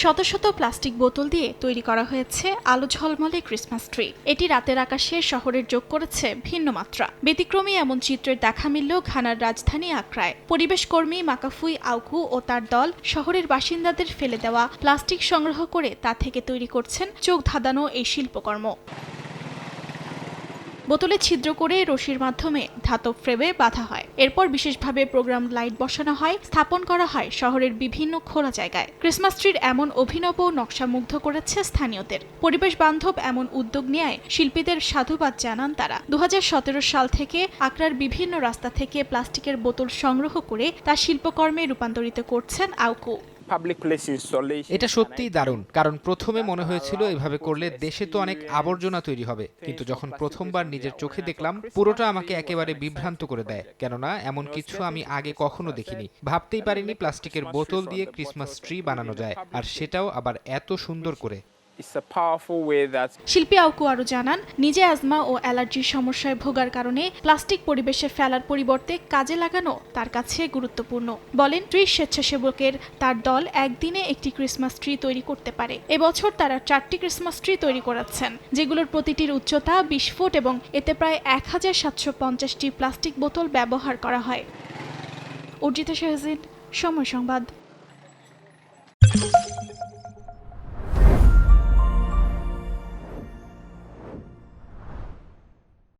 শত শত প্লাস্টিক বোতল দিয়ে তৈরি করা হয়েছে আলো ঝলমলে ক্রিসমাস ট্রি। এটি রাতের আকাশে শহরের যোগ করেছে ভিন্ন মাত্রা। ব্যতিক্রমী এমন চিত্রের দেখা মিলল ঘানার রাজধানী আক্রায়। পরিবেশ কর্মী মাকাফুই আউকু ও তার দল শহরের বাসিন্দাদের ফেলে দেওয়া প্লাস্টিক সংগ্রহ করে তা থেকে তৈরি করছেন চোখ ধাঁধানো এই শিল্পকর্ম। বোতলে ছিদ্র করে রশির মাধ্যমে ধাতব ফ্রেমে বাঁধা হয়। এরপর বিশেষভাবে প্রোগ্রাম লাইট বসানো হয়, স্থাপন করা হয় শহরের বিভিন্ন খোলা জায়গায়। ক্রিসমাস ট্রির এমন অভিনব নকশা মুগ্ধ করেছে স্থানীয়দের। পরিবেশ বান্ধব এমন উদ্যোগ নেয় শিল্পীদের সাধুবাদ জানান তারা। দু হাজার সতেরো সাল থেকে আকরার বিভিন্ন রাস্তা থেকে প্লাস্টিকের বোতল সংগ্রহ করে তা শিল্পকর্মে রূপান্তরিত করছেন আউকু. এটা সত্যিই দারুণ, কারণ প্রথমে মনে হয়েছিল এভাবে করলে দেশে তো অনেক আবর্জনা তৈরি হবে, কিন্তু যখন প্রথমবার নিজের চোখে দেখলাম, পুরোটা আমাকে একেবারে বিভ্রান্ত করে দেয়, কেননা এমন কিছু আমি আগে কখনো দেখিনি। ভাবতেই পারিনি প্লাস্টিকের বোতল দিয়ে ক্রিসমাস ট্রি বানানো যায়, আর সেটাও আবার এত সুন্দর করে। শিল্পী আউকু আরও জানান, নিজে অ্যাজমা ও অ্যালার্জির সমস্যায় ভোগার কারণে প্লাস্টিক পরিবেশে ফেলার পরিবর্তে কাজে লাগানো তার কাছে গুরুত্বপূর্ণ। বলেন, ত্রিশ স্বেচ্ছাসেবকের তার দল একদিনে একটি ক্রিসমাস ট্রি তৈরি করতে পারে। এবছর তারা চারটি ক্রিসমাস ট্রি তৈরি করাচ্ছেন যেগুলোর প্রতিটির উচ্চতা বিশ ফুট এবং এতে প্রায় এক হাজার সাতশো পঞ্চাশটি প্লাস্টিক বোতল ব্যবহার করা হয়। অর্জিতা শাহজিন সময় সংবাদ।